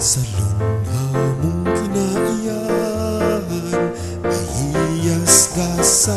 Sa lungha mong kinaiyan Naiiyas ka sa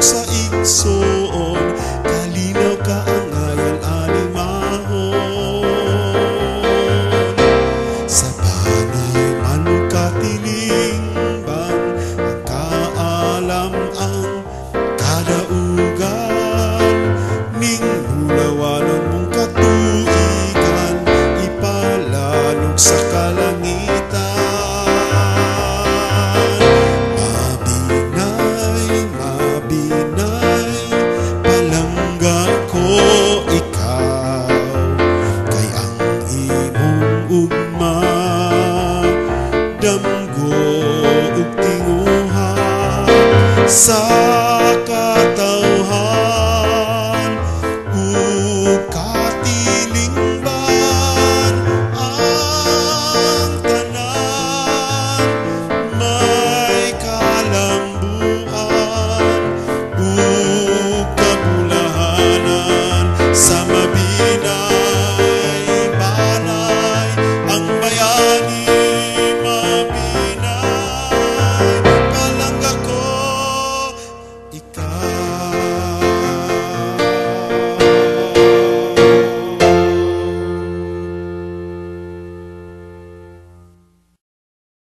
Sa igsoon kalinaw ka ang ngayon animahon sa panay man katilingban ang kaalam ang kadaugan. Ning hulawanon mong katuigan ipalalog sa kalangitan Só